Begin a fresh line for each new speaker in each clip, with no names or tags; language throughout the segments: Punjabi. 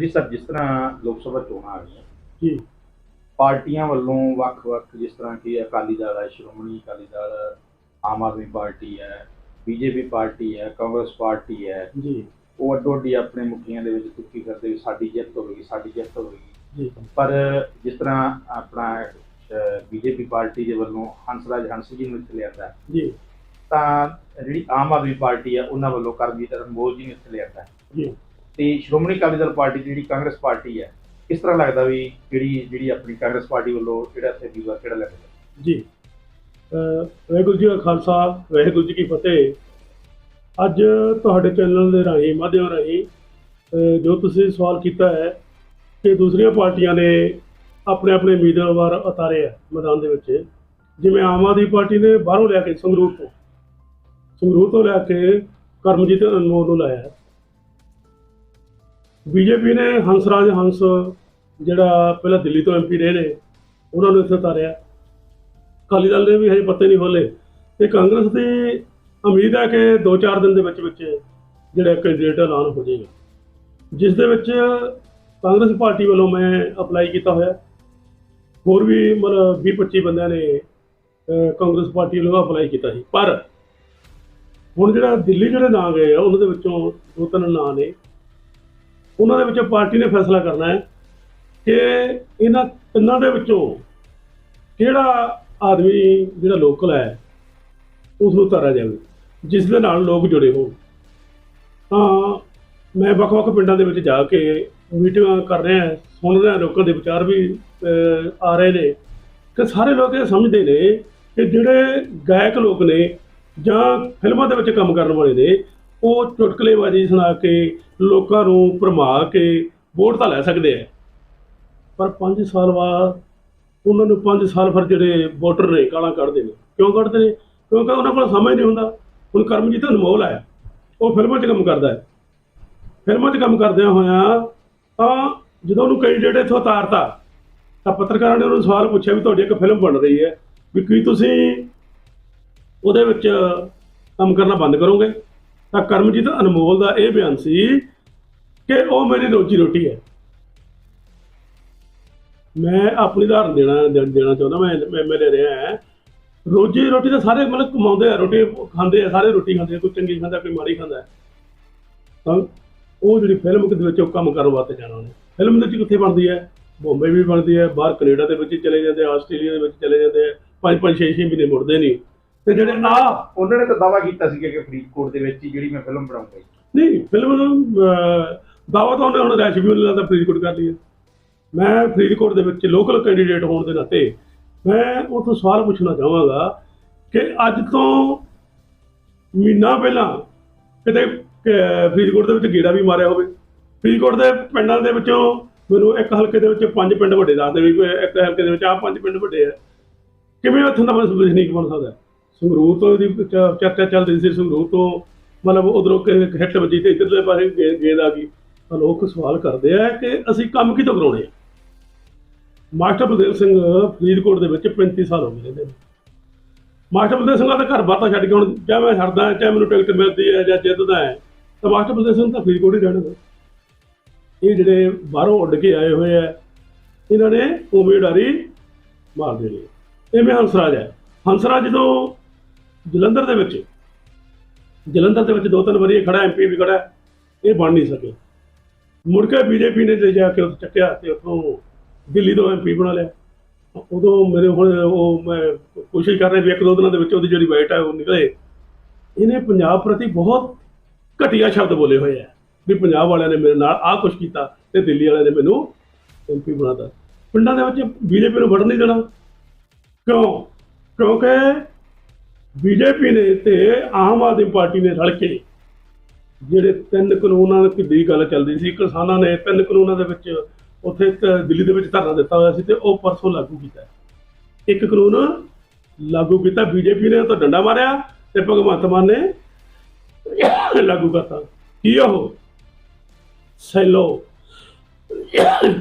ਜੀ ਸਰ ਜਿਸ ਤਰ੍ਹਾਂ ਲੋਕ ਸਭਾ ਚੋਣਾਂ ਆ ਗਈਆਂ
ਜੀ।
ਪਾਰਟੀਆਂ ਵੱਲੋਂ ਵੱਖ-ਵੱਖ ਜਿਸ ਤਰ੍ਹਾਂ ਕਿ ਅਕਾਲੀ ਦਲ ਹੈ ਸ਼੍ਰੋਮਣੀ ਅਕਾਲੀ ਦਲ ਆਮ ਆਦਮੀ ਪਾਰਟੀ ਹੈ ਬੀਜੇਪੀ ਪਾਰਟੀ ਹੈ ਕਾਂਗਰਸ ਪਾਰਟੀ ਹੈ
ਜੀ।
ਉਹ ਅੱਡੋ ਅੱਡੀ ਆਪਣੇ ਮੁਖੀਆਂ ਦੇ ਵਿੱਚ ਤੁੱਕੀ ਕਰਦੇ ਵੀ ਸਾਡੀ ਜਿੱਤ ਹੋਵੇਗੀ ਸਾਡੀ ਜਿੱਤ ਹੋਵੇਗੀ।
ਜੀ।
ਪਰ ਜਿਸ ਤਰ੍ਹਾਂ ਆਪਣਾ ਬੀਜੇਪੀ ਪਾਰਟੀ ਦੇ ਵੱਲੋਂ ਹੰਸਰਾਜ ਹੰਸ ਜੀ ਨੂੰ ਇੱਥੇ ਲਿਆਂਦਾ
ਜੀ।
ਤਾਂ ਜਿਹੜੀ ਆਮ ਆਦਮੀ ਪਾਰਟੀ ਹੈ ਉਹਨਾਂ ਵੱਲੋਂ ਕਰਮਜੀਤ ਅਨਮੋਲ ਜੀ ਨੂੰ ਇੱਥੇ ਲਿਆਂਦਾ।
ਜੀ।
ਤੇ ਸ਼੍ਰੋਮਣੀ ਅਕਾਲੀ ਦਲ ਪਾਰਟੀ ਦੀ ਜਿਹੜੀ ਕਾਂਗਰਸ ਪਾਰਟੀ ਹੈ, ਕਿਸ ਤਰ੍ਹਾਂ ਲੱਗਦਾ ਵੀ ਜਿਹੜੀ ਜਿਹੜੀ ਆਪਣੀ ਕਾਂਗਰਸ ਪਾਰਟੀ ਵੱਲੋਂ ਜਿਹੜਾ ਇੱਥੇ ਵੀਜ਼ਾ ਕਿਹੜਾ ਲੱਗਦਾ
ਜੀ ਵਾਹਿਗੁਰੂ ਜੀ ਕਾ ਖਾਲਸਾ, ਵਾਹਿਗੁਰੂ ਜੀ ਕੀ ਫਤਿਹ। ਅੱਜ ਤੁਹਾਡੇ ਚੈਨਲ ਦੇ ਰਾਹੀਂ, ਮਾਧਿਅਮ ਰਾਹੀਂ ਜੋ ਤੁਸੀਂ ਸਵਾਲ ਕੀਤਾ ਹੈ ਕਿ ਦੂਸਰੀਆਂ ਪਾਰਟੀਆਂ ਨੇ ਆਪਣੇ ਆਪਣੇ ਉਮੀਦਵਾਰ ਉਤਾਰੇ ਆ ਮੈਦਾਨ ਦੇ ਵਿੱਚ, ਜਿਵੇਂ ਆਮ ਆਦਮੀ ਪਾਰਟੀ ਨੇ ਬਾਹਰੋਂ ਲੈ ਕੇ ਸੰਗਰੂਰ ਤੋਂ ਸੰਗਰੂਰ ਤੋਂ ਲੈ ਕੇ ਕਰਮਜੀਤ ਅਨਮੋਲ ਨੂੰ ਲਾਇਆ। ਬੀਜੇਪੀ ਨੇ ਹੰਸਰਾਜ ਹੰਸ ਜਿਹੜਾ ਪਹਿਲਾਂ ਦਿੱਲੀ ਤੋਂ ਐਮਪੀ ਰਹੇ ਨੇ, ਉਹਨਾਂ ਨੂੰ ਇੱਥੇ ਉਤਾਰਿਆ। ਅਕਾਲੀ ਦਲ ਨੇ ਵੀ ਹਜੇ ਪੱਤੇ ਨਹੀਂ ਖੋਲੇ ਤੇ ਕਾਂਗਰਸ ਦੀ ਉਮੀਦ ਹੈ ਕਿ 2-4 ਦਿਨ ਦੇ ਵਿੱਚ ਵਿੱਚ ਜਿਹੜਾ ਕੈਂਡੀਡੇਟ ਐਲਾਨ ਹੋ ਜਾਏਗਾ। ਜਿਸ ਦੇ ਵਿੱਚ ਕਾਂਗਰਸ ਪਾਰਟੀ ਵੱਲੋਂ ਮੈਂ ਅਪਲਾਈ ਕੀਤਾ ਹੋਇਆ। ਹੋਰ ਵੀ ਮਤਲਬ 20-25 ਬੰਦਿਆਂ ਨੇ ਕਾਂਗਰਸ ਪਾਰਟੀ ਵੱਲੋਂ ਅਪਲਾਈ ਕੀਤਾ ਸੀ। ਪਰ ਹੁਣ ਜਿਹੜਾ ਦਿੱਲੀ ਜਿਹੜੇ ਨਾਂ ਗਏ ਆ ਉਹਨਾਂ ਦੇ ਵਿੱਚੋਂ ਦੋ ਤਿੰਨ ਨਾਂ ਨੇ। ਉਹਨਾਂ ਦੇ ਵਿੱਚੋਂ ਪਾਰਟੀ ਨੇ ਫੈਸਲਾ ਕਰਨਾ ਹੈ ਕਿ ਇਹਨਾਂ ਤਿੰਨਾਂ ਦੇ ਵਿੱਚੋਂ ਕਿਹੜਾ ਆਦਮੀ ਜਿਹੜਾ ਲੋਕਲ ਹੈ ਉਸ ਨੂੰ ਉਤਾਰਿਆ ਜਾਵੇ। ਜਿਸ ਦੇ ਨਾਲ ਲੋਕ ਜੁੜੇ ਹੋਣ। ਤਾਂ ਮੈਂ ਵੱਖ-ਵੱਖ ਪਿੰਡਾਂ ਦੇ ਵਿੱਚ ਜਾ ਕੇ ਮੀਟਿੰਗਾਂ ਕਰ ਰਿਹਾ ਸੁਣ ਰਿਹਾ ਲੋਕਾਂ ਦੇ ਵਿਚਾਰ ਵੀ ਆ ਰਹੇ ਨੇ। ਕਿ ਸਾਰੇ ਲੋਕ ਇਹ ਸਮਝਦੇ ਨੇ ਕਿ ਜਿਹੜੇ ਗਾਇਕ ਲੋਕ ਨੇ ਜਾਂ ਫਿਲਮਾਂ ਦੇ ਵਿੱਚ ਕੰਮ ਕਰਨ ਵਾਲੇ ਨੇ ਉਹ ਚੁਟਕਲੇਬਾਜ਼ੀ ਸੁਣਾ ਕੇ, ਲੋਕਾਂ ਨੂੰ ਭਰਮਾ ਕੇ ਵੋਟ ਤਾਂ ਲੈ ਸਕਦੇ ਆ। ਪਰ 5 ਸਾਲ ਬਾਅਦ ਉਹਨਾਂ ਨੂੰ 5 ਸਾਲ ਫਿਰ ਜਿਹੜੇ ਵੋਟਰ ਨੇ ਗਾਲਾਂ ਕੱਢਦੇ ਨੇ। ਕਿਉਂ ਕੱਢਦੇ ਨੇ? ਕਿਉਂਕਿ ਉਹਨਾਂ ਕੋਲ ਸਮਾਂ ਹੀ ਨਹੀਂ ਹੁੰਦਾ। ਹੁਣ ਕਰਮਜੀਤ ਅਨਮੋਲ ਹੈ ਉਹ ਫਿਲਮਾਂ 'ਚ ਕੰਮ ਕਰਦਾ ਹੈ। ਫਿਲਮਾਂ 'ਚ ਕੰਮ ਕਰਦਿਆਂ ਹੋਇਆਂ ਤਾਂ ਜਦੋਂ ਉਹਨੂੰ ਕੈਂਡੀਡੇਟ ਇੱਥੋਂ ਉਤਾਰਤਾ, ਤਾਂ ਪੱਤਰਕਾਰਾਂ ਨੇ ਉਹਨੂੰ ਸਵਾਲ ਪੁੱਛਿਆ ਵੀ ਤੁਹਾਡੀ ਇੱਕ ਫਿਲਮ ਬਣ ਰਹੀ ਹੈ, ਵੀ ਕੀ ਤੁਸੀਂ ਉਹਦੇ ਵਿੱਚ ਕੰਮ ਕਰਨਾ ਬੰਦ ਕਰੋਗੇ? ਤਾਂ ਕਰਮਜੀਤ ਅਨਮੋਲ ਦਾ ਇਹ ਬਿਆਨ ਸੀ ਕਿ ਉਹ ਮੇਰੀ ਰੋਜੀ ਰੋਟੀ ਹੈ। ਮੈਂ ਆਪਣੀ ਉਦਾਹਰਨ ਦੇਣਾ ਦੇਣਾ ਚਾਹੁੰਦਾ, ਮੈਂ ਐਮਐਲਏ ਰਿਹਾ ਹੈ। ਰੋਜੀ ਰੋਟੀ ਤਾਂ ਸਾਰੇ ਮਤਲਬ ਕਮਾਉਂਦੇ ਆ, ਰੋਟੀ ਖਾਂਦੇ ਆ, ਸਾਰੇ ਰੋਟੀ ਖਾਂਦੇ ਆ, ਕੋਈ ਚੰਗੀ ਖਾਂਦਾ, ਕੋਈ ਮਾੜੀ ਖਾਂਦਾ। ਤਾਂ ਉਹ ਜਿਹੜੀ ਫਿਲਮ ਦੇ ਵਿੱਚ ਉਹ ਕੰਮ ਕਰਨ ਵਾਸਤੇ ਜਾਣਾ ਉਹਨੇ। ਫਿਲਮ ਦੇ ਵਿੱਚ ਕਿੱਥੇ ਬਣਦੀ ਹੈ? ਬੰਬਈ ਵੀ ਬਣਦੀ ਹੈ, ਬਾਹਰ ਕੈਨੇਡਾ ਦੇ ਵਿੱਚ ਚਲੇ ਜਾਂਦੇ ਆ, ਆਸਟ੍ਰੇਲੀਆ ਦੇ ਵਿੱਚ ਚਲੇ ਜਾਂਦੇ ਆ। ਪੰਜ ਪੰਜ, ਛੇ ਛੇ ਮਹੀਨੇ ਮੁੜਦੇ ਨਹੀਂ। ਤੇ ਜਿਹੜੇ ਆ
ਉਹਨਾਂ ਨੇ ਤਾਂ ਦਾਵਾ ਕੀਤਾ ਸੀ ਕਿ ਫਰੀਦਕੋਟ ਦੇ ਵਿੱਚ ਹੀ ਜਿਹੜੀ ਮੈਂ ਫਿਲਮ ਬਣਾਉਂਗਾ।
ਨਹੀਂ ਫਿਲਮ ਦਾਵਾ ਤਾਂ ਉਹਨੇ ਹੁਣ ਰੈਸ਼ ਵੀ ਉਹਨੇ ਦਾ ਫਰੀਦਕੋਟ ਕਰ ਲਈ ਹੈ ਮੈਂ ਫਰੀਦਕੋਟ ਦੇ ਵਿੱਚ ਲੋਕਲ ਕੈਂਡੀਡੇਟ ਹੋਣ ਦੇ ਨਾਤੇ ਮੈਂ ਤੋਂ ਸਵਾਲ ਪੁੱਛਣਾ ਚਾਹਾਂਗਾ ਕਿ ਅੱਜ ਤੋਂ ਮਹੀਨਾ ਪਹਿਲਾਂ ਕਿਤੇ ਫਰੀਦਕੋਟ ਦੇ ਵਿੱਚ ਗੇੜਾ ਵੀ ਮਾਰਿਆ ਹੋਵੇ ਫਰੀਦਕੋਟ ਦੇ ਪਿੰਡਾਂ ਦੇ ਵਿੱਚੋਂ ਮੈਨੂੰ ਇੱਕ ਹਲਕੇ ਦੇ ਵਿੱਚ ਪੰਜ ਪਿੰਡ ਵੱਡੇ ਦੱਸਦੇ ਵੀ ਇੱਕ ਹਲਕੇ ਦੇ ਵਿੱਚ ਆਹ ਪੰਜ ਪਿੰਡ ਵੱਡੇ ਆ ਕਿਵੇਂ ਉੱਥੋਂ ਦਾ ਵਸਨੀਕ ਬਣ ਸਕਦਾ? ਸੰਗਰੂਰ ਤੋਂ ਦੀ ਚ- ਚਰਚਾ ਚੱਲ ਰਹੀ ਸੀ, ਸੰਗਰੂਰ ਤੋਂ ਮਤਲਬ ਉਧਰੋਂ ਹਿੱਟ ਵੱਜੀ ਤੇ ਇੱਧਰਲੇ ਪਾਸੇ ਗੇ- ਗੇਂਦ ਆ ਗਈ ਤਾਂ ਲੋਕ ਸਵਾਲ ਕਰਦੇ ਆ ਕਿ ਅਸੀਂ ਕੰਮ ਕਿਤੋਂ ਕਰਾਉਣੇ ਆ ਮਾਸਟਰ ਬਲਦੇਵ ਸਿੰਘ ਫਰੀਦਕੋਟ ਦੇ ਵਿੱਚ 35 ਸਾਲ ਹੋ ਗਏ ਰਹਿੰਦੇ ਨੇ ਮਾਸਟਰ ਬਲਦੇਵ ਸਿੰਘਾਂ ਦਾ ਘਰ ਬਾਤਾ ਛੱਡ ਕੇ ਹੁਣ ਚਾਹੇ ਮੈਂ ਛੱਡਦਾ ਚਾਹੇ ਮੈਨੂੰ ਟਿਕਟ ਮਿਲਦੀ ਹੈ ਜਾਂ ਜਿੱਤਦਾ ਹੈ, ਤਾਂ ਮਾਸਟਰ ਬਲਦੇਵ ਸਿੰਘ ਤਾਂ ਫਰੀਦਕੋਟ ਹੀ ਰਹਿਣਾ ਵਾ। ਇਹ ਜਿਹੜੇ ਬਾਹਰੋਂ ਉੱਡ ਕੇ ਆਏ ਹੋਏ ਆ, ਇਹਨਾਂ ਨੇ ਉਮੀਦਾਰੀ ਮਾਰ ਦੇਣੀ ਹੈ। ਇਵੇਂ ਹੰਸਰਾਜ ਹੈ ਹੰਸਰਾਜ ਜਦੋਂ ਜਲੰਧਰ ਦੇ ਵਿੱਚ। ਜਲੰਧਰ ਦੇ ਵਿੱਚ ਦੋ ਤਿੰਨ ਵਾਰੀ ਇਹ ਖੜਾ ਐਮਪੀ ਵੀ ਖੜਾ ਇਹ ਬਣ ਨਹੀਂ ਸਕੇ ਮੁੜ ਕੇ ਬੀਜੇਪੀ ਨੇ ਲੈ ਜਾ ਕੇ ਉੱਥੇ ਚੱਕਿਆ ਤੇ ਉੱਥੋਂ ਦਿੱਲੀ ਤੋਂ ਐਮਪੀ ਬਣਾ ਲਿਆ। ਉਦੋਂ ਮੇਰੇ ਹੁਣ ਉਹ ਮੈਂ ਕੋਸ਼ਿਸ਼ ਕਰ ਰਿਹਾ ਵੀ ਇੱਕ ਦੋ ਦਿਨਾਂ ਦੇ ਵਿੱਚ ਉਹਦੀ ਜਿਹੜੀ ਵਾਈਟ ਹੈ ਉਹ ਨਿਕਲੇ। ਇਹਨੇ ਪੰਜਾਬ ਪ੍ਰਤੀ ਬਹੁਤ ਘਟੀਆ ਸ਼ਬਦ ਬੋਲੇ ਹੋਏ ਆ ਵੀ ਪੰਜਾਬ ਵਾਲਿਆਂ ਨੇ ਮੇਰੇ ਨਾਲ ਆਹ ਕੁਛ ਕੀਤਾ ਤੇ ਦਿੱਲੀ ਵਾਲਿਆਂ ਨੇ ਮੈਨੂੰ ਐਮਪੀ ਬਣਾਤਾ ਪਿੰਡਾਂ ਦੇ ਵਿੱਚ ਬੀਜੇਪੀ ਨੂੰ ਵੜਨ ਨਹੀਂ ਦੇਣਾ। ਕਿਉਂ? ਕਿਉਂਕਿ ਬੀਜੇਪੀ ਨੇ ਤੇ ਆਮ ਆਦਮੀ ਪਾਰਟੀ ਨੇ ਰਲ ਕੇ ਜਿਹੜੇ ਤਿੰਨ ਕਾਨੂੰਨਾਂ ਦੀ ਗੱਲ ਚੱਲਦੀ ਸੀ, ਕਿਸਾਨਾਂ ਨੇ ਤਿੰਨ ਕਾਨੂੰਨਾਂ ਦੇ ਵਿੱਚ ਉੱਥੇ ਦਿੱਲੀ ਦੇ ਵਿੱਚ ਧਰਨਾ ਦਿੱਤਾ ਹੋਇਆ ਸੀ ਤੇ ਉਹ ਪਰਸੋਂ ਲਾਗੂ ਕੀਤਾ ਇੱਕ ਕਾਨੂੰਨ ਲਾਗੂ ਕੀਤਾ, ਬੀਜੇਪੀ ਨੇ ਉਹ ਡੰਡਾ ਮਾਰਿਆ ਤੇ ਭਗਵੰਤ ਮਾਨ ਨੇ ਲਾਗੂ ਕਰਤਾ। ਕੀ ਉਹ? ਸੈਲੋ।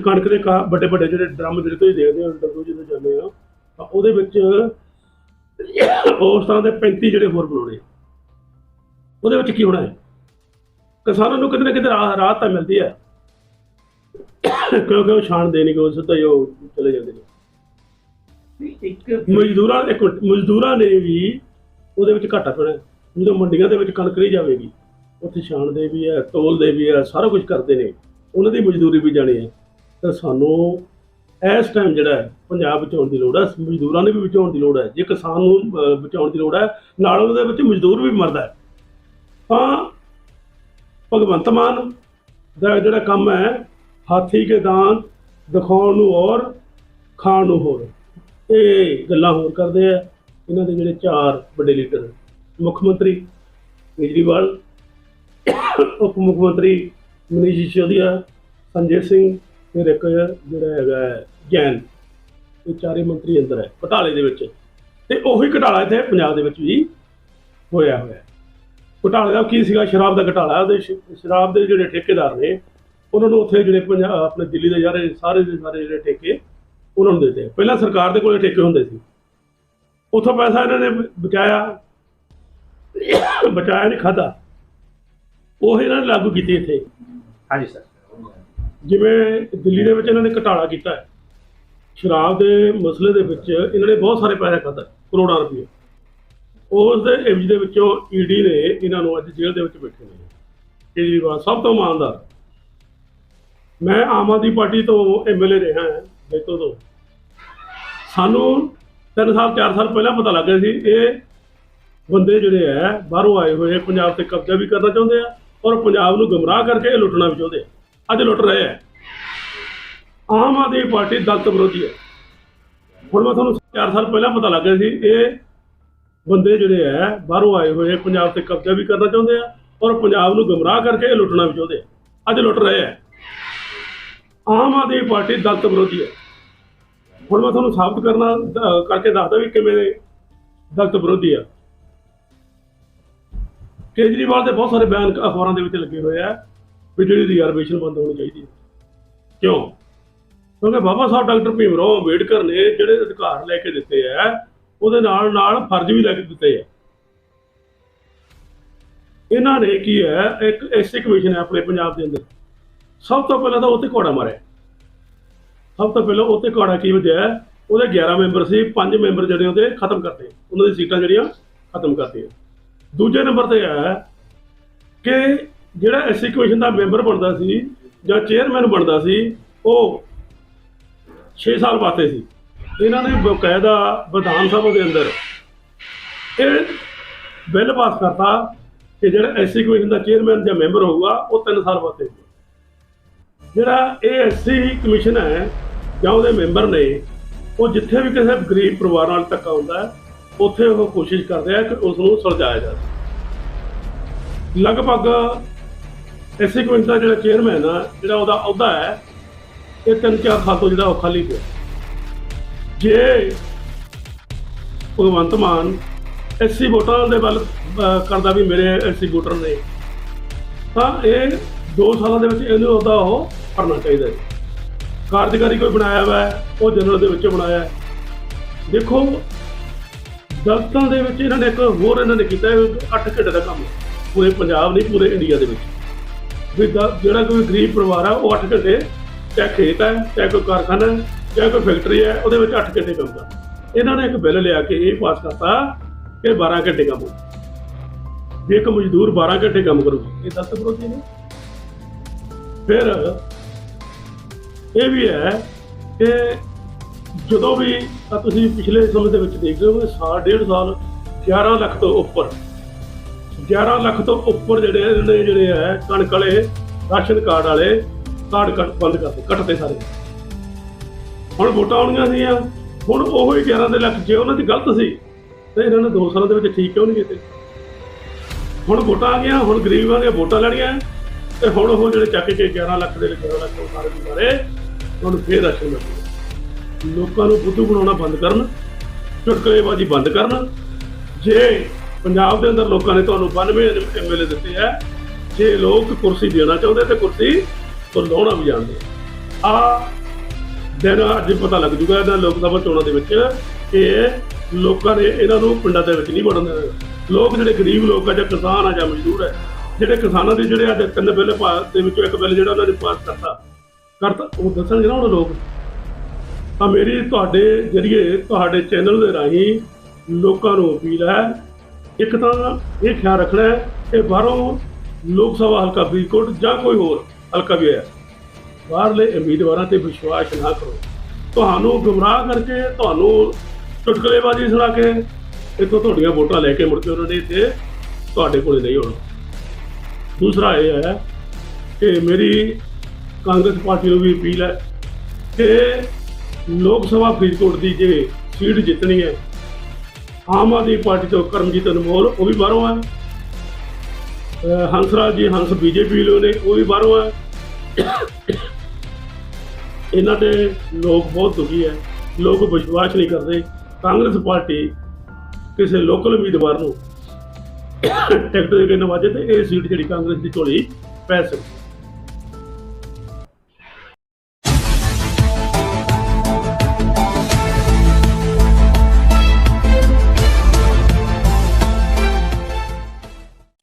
ਕਣਕ ਦੇ ਵੱਡੇ ਵੱਡੇ ਜਿਹੜੇ ਡਰਮ ਜਿਹੜੇ ਤੁਸੀਂ ਦੇਖਦੇ ਹੋ ਡੱਬੂ ਜਿਹਦੇ ਜਾਂਦੇ ਆ ਤਾਂ ਉਹਦੇ ਵਿੱਚ ਉਸ ਤਰ੍ਹਾਂ ਦੇ 35 ਜਿਹੜੇ ਹੋਰ ਬਣਾਉਣੇ। ਉਹਦੇ ਵਿੱਚ ਕੀ ਹੋਣਾ ਹੈ? ਕਿਸਾਨਾਂ ਨੂੰ ਕਿਤੇ ਨਾ ਕਿਤੇ ਰਾਹ- ਰਾਹਤ ਤਾਂ ਮਿਲਦੀ ਹੈ। ਕਿਉਂਕਿ ਉਹ ਛਾਣ ਦੇ ਨਹੀਂ ਕੋਈ ਸਿੱਧਾ ਹੀ ਉਹ ਚਲੇ ਜਾਂਦੇ ਨੇ।
ਇੱਕ
ਮਜ਼ਦੂਰਾਂ ਇੱਕ ਮਜ਼ਦੂਰਾਂ ਨੇ ਵੀ ਉਹਦੇ ਵਿੱਚ ਘਾਟਾ ਪੈਣਾ ਜਦੋਂ ਮੰਡੀਆਂ ਦੇ ਵਿੱਚ ਕਣਕ ਨਹੀਂ ਜਾਵੇਗੀ ਉੱਥੇ ਛਾਣਦੇ ਵੀ ਹੈ ਤੋਲਦੇ ਵੀ ਹੈ ਸਾਰਾ ਕੁਝ ਕਰਦੇ ਨੇ। ਉਹਨਾਂ ਦੀ ਮਜ਼ਦੂਰੀ ਵੀ ਜਾਣੀ ਹੈ। ਤਾਂ ਸਾਨੂੰ ਇਸ ਟਾਈਮ ਜਿਹੜਾ ਪੰਜਾਬ ਬਚਾਉਣ ਦੀ ਲੋੜ ਹੈ, ਮਜ਼ਦੂਰਾਂ ਨੇ ਵੀ ਬਚਾਉਣ ਦੀ ਲੋੜ ਹੈ, ਜੇ ਕਿਸਾਨ ਨੂੰ ਬਚਾਉਣ ਦੀ ਲੋੜ ਹੈ, ਨਾਲ ਉਹਦੇ ਵਿੱਚ ਮਜ਼ਦੂਰ ਵੀ ਮਰਦਾ ਹੈ। ਤਾਂ ਭਗਵੰਤ ਮਾਨ ਦਾ ਜਿਹੜਾ ਕੰਮ ਹੈ, ਹਾਥੀ ਕੇ ਦਾਨ ਦਿਖਾਉਣ ਨੂੰ ਔਰ ਖਾਣ ਨੂੰ ਹੋਰ। ਇਹ ਗੱਲਾਂ ਹੋਰ ਕਰਦੇ ਆ। ਇਹਨਾਂ ਦੇ ਜਿਹੜੇ ਚਾਰ ਵੱਡੇ ਲੀਡਰ ਮੁੱਖ ਮੰਤਰੀ ਕੇਜਰੀਵਾਲ, ਉਪ ਮੁੱਖ ਮੰਤਰੀ ਮਨੀਸ਼ ਸਿਸੋਦੀਆ, ਸੰਜੇ ਸਿੰਘ, ਫਿਰ ਇੱਕ ਜਿਹੜਾ ਹੈਗਾ ਹੈ ਜੈਨ ਇਹ ਚਾਰੇ ਮੰਤਰੀ ਅੰਦਰ ਹੈ ਘੁਟਾਲੇ ਦੇ ਵਿੱਚ। ਤੇ ਉਹੀ ਘੁਟਾਲਾ ਇੱਥੇ ਪੰਜਾਬ ਦੇ ਵਿੱਚ ਵੀ ਹੋਇਆ ਹੋਇਆ। ਘੁਟਾਲੇ ਦਾ ਕੀ ਸੀਗਾ? ਸ਼ਰਾਬ ਦਾ ਘੁਟਾਲਾ। ਉਹਦੇ ਸ਼ਰਾਬ ਦੇ ਜਿਹੜੇ ਠੇਕੇਦਾਰ ਨੇ ਉਹਨਾਂ ਨੂੰ ਉੱਥੇ ਜਿਹੜੇ ਪੰਜਾਬ ਆਪਣੇ ਦਿੱਲੀ ਦੇ ਯਾਰੇ ਸਾਰੇ ਦੇ ਸਾਰੇ ਜਿਹੜੇ ਠੇਕੇ ਉਹਨਾਂ ਨੂੰ ਦਿੱਤੇ। ਪਹਿਲਾਂ ਸਰਕਾਰ ਦੇ ਕੋਲੇ ਠੇਕੇ ਹੁੰਦੇ ਸੀ। ਉੱਥੋਂ ਪੈਸਾ ਇਹਨਾਂ ਨੇ ਬਚਾਇਆ। ਬਚਾਇਆ ਨਹੀਂ ਖਾਦਾ ਉਹ ਇਹਨਾਂ ਨੇ ਲਾਗੂ ਕੀਤੀ ਇੱਥੇ।
ਹਾਂਜੀ ਸਰ।
ਜਿਵੇਂ ਦਿੱਲੀ ਦੇ ਵਿੱਚ ਇਹਨਾਂ ਨੇ ਘਟਾਲਾ ਕੀਤਾ ਹੈ। ਸ਼ਰਾਬ ਦੇ ਮਸਲੇ ਦੇ ਵਿੱਚ ਇਹਨਾਂ ਨੇ ਬਹੁਤ ਸਾਰੇ ਪੈਸੇ ਖਾਦਾ ਕਰੋੜਾਂ ਰੁਪਏ। ਉਸ ਦੇ ਇਵਜ ਦੇ ਵਿੱਚੋਂ ਈਡੀ ਨੇ ਇਹਨਾਂ ਨੂੰ ਅੱਜ ਜੇਲ੍ਹ ਦੇ ਵਿੱਚ ਬੈਠੇ ਨੇ। ਕੇਜਰੀਵਾਲ ਸਭ ਤੋਂ ਇਮਾਨਦਾਰ। ਮੈਂ ਆਮ ਆਦਮੀ ਪਾਰਟੀ ਤੋਂ ਐਮਐਲਏ ਰਿਹਾ ਹਾਂ ਜੈਤੋ ਤੋਂ। ਸਾਨੂੰ 3 ਸਾਲ 4 ਸਾਲ ਪਹਿਲਾਂ ਪਤਾ ਲੱਗ ਗਿਆ ਸੀ, ਇਹ ਬੰਦੇ ਜਿਹੜੇ ਹੈ ਬਾਹਰੋਂ ਆਏ ਹੋਏ ਪੰਜਾਬ ਤੇ ਕਬਜ਼ਾ ਵੀ ਕਰਨਾ ਚਾਹੁੰਦੇ ਆ ਔਰ ਪੰਜਾਬ ਨੂੰ ਗਮਰਾਹ ਕਰਕੇ ਇਹ ਲੁੱਟਣਾ ਵੀ ਚਾਹੁੰਦੇ ਆ। ਅੱਜ ਲੁੱਟ ਰਹੇ ਆ। ਆਮ ਆਦਮੀ ਪਾਰਟੀ ਦਲਤ ਵਿਰੋਧੀ ਹੈ। ਹੁਣ ਮੈਂ ਤੁਹਾਨੂੰ 4 ਸਾਲ ਪਹਿਲਾਂ ਪਤਾ ਲੱਗ ਗਿਆ ਸੀ, ਇਹ ਬੰਦੇ ਜਿਹੜੇ ਹੈ, ਬਾਹਰੋਂ ਆਏ ਹੋਏ ਪੰਜਾਬ ਤੇ ਕਬਜ਼ਾ ਵੀ ਕਰਨਾ ਚਾਹੁੰਦੇ ਆ ਔਰ ਪੰਜਾਬ ਨੂੰ ਗਮਰਾਹ ਕਰਕੇ ਇਹ ਲੁੱਟਣਾ ਵੀ ਚਾਹੁੰਦੇ ਆ। ਅੱਜ ਲੁੱਟ ਰਹੇ ਆ ਆਮ ਆਦਮੀ ਪਾਰਟੀ ਦਲਤ ਵਿਰੋਧੀ ਹੈ। ਹੁਣ ਮੈਂ ਤੁਹਾਨੂੰ ਸਾਬਤ ਕਰਨਾ ਕਰਕੇ ਦੱਸਦਾ ਵੀ ਕਿਵੇਂ ਦਲਤ ਵਿਰੋਧੀ ਆ। ਕੇਜਰੀਵਾਲ ਦੇ ਬਹੁਤ ਸਾਰੇ ਬਿਆਨ ਅਖਬਾਰਾਂ ਦੇ ਵਿੱਚ ਲੱਗੇ ਹੋਏ ਆ ਵੀ ਜਿਹੜੀ ਰਿਜ਼ਰਵੇਸ਼ਨ ਬੰਦ ਹੋਣੀ ਚਾਹੀਦੀ ਹੈ। ਕਿਉਂ? ਕਿਉਂਕਿ ਬਾਬਾ ਸਾਹਿਬ ਡਾਕਟਰ ਭੀਮ ਰਾਓ ਅੰਬੇਡਕਰ ਨੇ ਜਿਹੜੇ ਅਧਿਕਾਰ ਲੈ ਕੇ ਦਿੱਤੇ ਆ, ਉਹਦੇ ਨਾਲ ਨਾਲ ਫਰਜ਼ ਵੀ ਲੈ ਕੇ ਦਿੱਤੇ ਆ। ਇਹਨਾਂ ਨੇ ਕੀ ਹੈ, ਇੱਕ ਐਸੀ ਕਮਿਸ਼ਨ ਹੈ ਆਪਣੇ ਪੰਜਾਬ ਦੇ ਅੰਦਰ ਸਭ ਤੋਂ ਪਹਿਲਾਂ ਤਾਂ ਉੱਤੇ ਘੋੜਾ ਮਾਰਿਆ। ਸਭ ਤੋਂ ਪਹਿਲਾਂ ਉੱਤੇ ਘੋੜਾ ਕੀ ਵਜਿਆ, ਉਹਦੇ 11 ਮੈਂਬਰ ਸੀ 5 ਮੈਂਬਰ ਜਿਹੜੇ ਉਹਦੇ ਖਤਮ ਕਰਤੇ। ਉਹਨਾਂ ਦੀ ਸੀਟਾਂ ਜਿਹੜੀਆਂ ਖਤਮ ਕਰਤੀਆਂ। ਦੂਜੇ ਨੰਬਰ ਤੇ ਹੈ ਕਿ ਜਿਹੜਾ ਐਸਸੀ ਕਮਿਸ਼ਨ ਦਾ ਮੈਂਬਰ ਬਣਦਾ ਸੀ ਜਾਂ ਚੇਅਰਮੈਨ ਬਣਦਾ ਸੀ, ਉਹ 6 ਸਾਲ ਵਾਸਤੇ ਸੀ। ਇਹਨਾਂ ਨੇ ਬਕਾਇਦਾ ਵਿਧਾਨ ਸਭਾ ਦੇ ਅੰਦਰ ਇਹ ਬਿੱਲ ਪਾਸ ਕਰਤਾ ਕਿ ਜਿਹੜਾ ਐਸਸੀ ਕਮਿਸ਼ਨ ਦਾ ਚੇਅਰਮੈਨ ਜਾਂ ਮੈਂਬਰ ਹੋਊਗਾ, ਉਹ 3 ਸਾਲ ਵਾਸਤੇ ਜਿਹੜਾ ਇਹ ਐਸਸੀ ਕਮਿਸ਼ਨ ਹੈ ਜਾਂ ਉਹਦੇ ਮੈਂਬਰ ਨੇ, ਉਹ ਜਿੱਥੇ ਵੀ ਕਿਸੇ ਗਰੀਬ ਪਰਿਵਾਰ ਨਾਲ ਧੱਕਾ ਹੁੰਦਾ ਹੈ, ਉੱਥੇ ਉਹ ਕੋਸ਼ਿਸ਼ ਕਰਦੇ ਆ ਕਿ ਉਸ ਨੂੰ ਸੁਲਝਾਇਆ ਜਾਵੇ। ਲਗਭਗ ਐਸਸੀ ਕਮਿਸ਼ਨ ਦਾ ਜਿਹੜਾ ਚੇਅਰਮੈਨ ਆ, ਜਿਹੜਾ ਉਹਦਾ ਅਹੁਦਾ ਹੈ ਇਹ ਤਿੰਨ ਚਾਰ ਸਾਲ ਤੋਂ ਜਿਹੜਾ ਉਹ ਖਾਲੀ ਪਿਆ। ਜੇ ਭਗਵੰਤ ਮਾਨ ਐਸਸੀ ਵੋਟਰਾਂ ਦੇ ਵੱਲ ਕਰਦਾ ਵੀ ਮੇਰੇ ਐਸਸੀ ਵੋਟਰ ਨੇ, ਤਾਂ ਇਹ 2 ਸਾਲਾਂ ਦੇ ਵਿੱਚ ਇਹਨੂੰ ਉਹਦਾ ਉਹ ਕਰਨਾ ਚਾਹੀਦਾ ਹੈ। ਕਾਰਜਕਾਰੀ ਕੋਈ ਬਣਾਇਆ ਹੋਇਆ ਉਹ ਜਨਰਲ ਦੇ ਵਿੱਚ ਬਣਾਇਆ ਦੇਖੋ, ਦਲਤਾਂ ਦੇ ਵਿੱਚ ਇਹਨਾਂ ਨੇ ਇੱਕ ਹੋਰ ਇਹਨਾਂ ਨੇ ਕੀਤਾ 8 ਘੰਟੇ ਦਾ ਕੰਮ। ਪੂਰੇ ਪੰਜਾਬ ਨਹੀਂ, ਪੂਰੇ ਇੰਡੀਆ ਦੇ ਵਿੱਚ। ਵੀ ਦ- ਜਿਹੜਾ ਕੋਈ ਗਰੀਬ ਪਰਿਵਾਰ ਆ ਉਹ 8 ਘੰਟੇ ਚਾਹੇ ਖੇਤ ਹੈ, ਚਾਹੇ ਕੋਈ ਕਾਰਖਾਨਾ ਹੈ, ਚਾਹੇ ਕੋਈ ਫੈਕਟਰੀ ਹੈ, ਉਹਦੇ ਵਿੱਚ 8 ਘੰਟੇ ਕੰਮ ਕਰ ਇਹਨਾਂ ਨੇ ਇੱਕ ਬਿੱਲ ਲਿਆ ਕੇ ਇਹ ਪਾਸ ਕਰਤਾ ਕਿ 12 ਘੰਟੇ ਕੰਮ ਜੇ ਇੱਕ ਮਜ਼ਦੂਰ 12 ਘੰਟੇ ਕੰਮ ਕਰੂਗਾ, ਇਹ ਦੱਸ ਵਿਰੋਧੀ ਨੇ। ਫਿਰ ਇਹ ਵੀ ਹੈ ਕਿ ਜਦੋਂ ਵੀ ਤੁਸੀਂ ਪਿਛਲੇ ਸਮੇਂ ਦੇ ਵਿੱਚ ਦੇਖਦੇ ਹੋ ਸਾਲ, ਡੇਢ ਸਾਲ 11 ਲੱਖ ਤੋਂ ਉੱਪਰ 11 ਲੱਖ ਤੋਂ ਉੱਪਰ ਜਿਹੜੇ ਇਹਨਾਂ ਨੇ ਜਿਹੜੇ ਹੈ ਕਣਕ ਵਾਲੇ, ਰਾਸ਼ਨ ਕਾਰਡ ਵਾਲੇ ਕਾਰਡ ਕੱਟ ਬੰਦ ਕਰਤੇ ਕੱਟਦੇ ਸਾਰੇ। ਹੁਣ ਵੋਟਾਂ ਆਉਣੀਆਂ ਸੀਗੀਆਂ, ਹੁਣ ਉਹ ਹੀ 11 ਦੇ ਲੱਖ, ਜੇ ਉਹਨਾਂ ਦੀ ਗਲਤ ਸੀ, ਤੇ ਇਹਨਾਂ ਨੇ 2 ਸਾਲਾਂ ਦੇ ਵਿੱਚ ਠੀਕ ਕਿਉਂ ਨਹੀਂ ਕੀਤੇ? ਹੁਣ ਵੋਟਾਂ ਆ ਗਈਆਂ, ਹੁਣ ਗਰੀਬਾਂ ਦੀਆਂ ਵੋਟਾਂ ਲੈਣੀਆਂ, ਤੇ ਹੁਣ ਉਹ ਜਿਹੜੇ ਚੱਕ ਕੇ 11 ਲੱਖ ਦੇ 11 ਲੱਖ ਉਹ ਸਾਰੇ ਦੀ ਸਾਰੇ, ਹੁਣ ਫੇਰ ਰਾਸ਼ਨ ਮਿਲੂਗਾ ਲੋਕਾਂ ਨੂੰ ਬੁੱਧੂ ਬਣਾਉਣਾ ਬੰਦ ਕਰਨ, ਚੁਟਕਲੇਬਾਜ਼ੀ ਬੰਦ ਕਰਨ। ਜੇ ਪੰਜਾਬ ਦੇ ਅੰਦਰ ਲੋਕਾਂ ਨੇ ਤੁਹਾਨੂੰ 92 ਐਮਐਲਏ ਦਿੱਤੇ ਆ, ਜੇ ਲੋਕ ਕੁਰਸੀ ਦੇਣਾ ਚਾਹੁੰਦੇ, ਤੇ ਕੁਰਸੀ ਤੋਂ ਲਾਉਣਾ ਵੀ ਜਾਣਦੇ ਆ। ਦਿਨ ਅੱਜ ਪਤਾ ਲੱਗ ਜੂਗਾ ਇਹਨਾਂ ਲੋਕ ਸਭਾ ਚੋਣਾਂ ਦੇ ਵਿੱਚ ਕਿ ਲੋਕਾਂ ਨੇ ਇਹਨਾਂ ਨੂੰ ਪਿੰਡਾਂ ਦੇ ਵਿੱਚ ਨਹੀਂ ਵੜਨ ਦੇਣਾ। ਲੋਕ ਜਿਹੜੇ ਗਰੀਬ ਲੋਕ ਆ ਜਾਂ ਕਿਸਾਨ ਆ ਜਾਂ ਮਜ਼ਦੂਰ ਹੈ ਜਿਹੜੇ ਕਿਸਾਨਾਂ ਦੇ ਜਿਹੜੇ ਅੱਜ ਤਿੰਨ ਬਿੱਲ ਪਾਸ ਦੇ ਵਿੱਚੋਂ ਇੱਕ ਬਿੱਲ ਜਿਹੜਾ ਉਹਨਾਂ ਨੇ ਪਾਸ ਕਰਤਾ ਕਰਤਾ, ਉਹ ਦੱਸਣਗੇ ਨਾ ਉਹਨਾਂ ਲੋਕ। ਤਾਂ ਮੇਰੀ ਤੁਹਾਡੇ ਜਰੀਏ, ਤੁਹਾਡੇ ਚੈਨਲ ਦੇ ਰਾਹੀਂ ਲੋਕਾਂ ਨੂੰ ਅਪੀਲ ਹੈ, ਇੱਕ ਤਾਂ ਇਹ ਖਿਆਲ ਰੱਖਣਾ ਹੈ ਕਿ ਬਾਹਰੋਂ ਲੋਕ ਸਭਾ ਹਲਕਾ ਫਰੀਦਕੋਟ ਜਾਂ ਕੋਈ ਹੋਰ ਹਲਕਾ ਵੀ ਹੋਇਆ। ਬਾਹਰਲੇ ਉਮੀਦਵਾਰਾਂ ਤੇ ਵਿਸ਼ਵਾਸ ਨਾ ਕਰੋ। ਤੁਹਾਨੂੰ ਗੁੰਮਰਾਹ ਕਰਕੇ, ਤੁਹਾਨੂੰ ਚੁਟਕਲੇਬਾਜ਼ੀ ਸੁਣਾ ਕੇ, ਇੱਥੋਂ ਤੁਹਾਡੀਆਂ ਵੋਟਾਂ ਲੈ ਕੇ ਮੁੜ ਕੇ ਉਹਨਾਂ ਨੇ ਇੱਥੇ ਤੁਹਾਡੇ ਕੋਲੇ ਨਹੀਂ ਹੋਣਾ ਦੂਸਰਾ ਇਹ ਹੈ ਕਿ ਮੇਰੀ ਕਾਂਗਰਸ ਪਾਰਟੀ ਨੂੰ ਵੀ ਅਪੀਲ ਹੈ ਕਿ ਲੋਕ ਸਭਾ ਫਰੀਦਕੋਟ ਦੀ ਜੇ ਸੀਟ ਜਿੱਤਣੀ ਹੈ, ਆਮ ਆਦਮੀ ਪਾਰਟੀ ਤੋਂ ਕਰਮਜੀਤ ਅਨਮੋਲ, ਉਹ ਵੀ ਬਾਹਰੋਂ ਹੈ। ਹੰਸਰਾਜ ਜੀ, ਹੰਸ ਬੀਜੇਪੀ ਲੋ ਨੇ, ਉਹ ਵੀ ਬਾਹਰੋਂ ਆ। ਇਹਨਾਂ ਤੇ ਲੋਕ ਬਹੁਤ ਦੁਖੀ ਹੈ ਲੋਕ ਵਿਸ਼ਵਾਸ ਨਹੀਂ ਕਰਦੇ। ਕਾਂਗਰਸ ਪਾਰਟੀ ਕਿਸੇ ਲੋਕਲ ਉਮੀਦਵਾਰ ਨੂੰ ਟਿਕਟ ਦੇ ਕੇ ਨਵਾਜੇ ਤੇ ਇਹ ਸੀਟ ਜਿਹੜੀ ਕਾਂਗਰਸ ਦੀ ਝੋਲੀ ਪੈ ਸਕਦੀ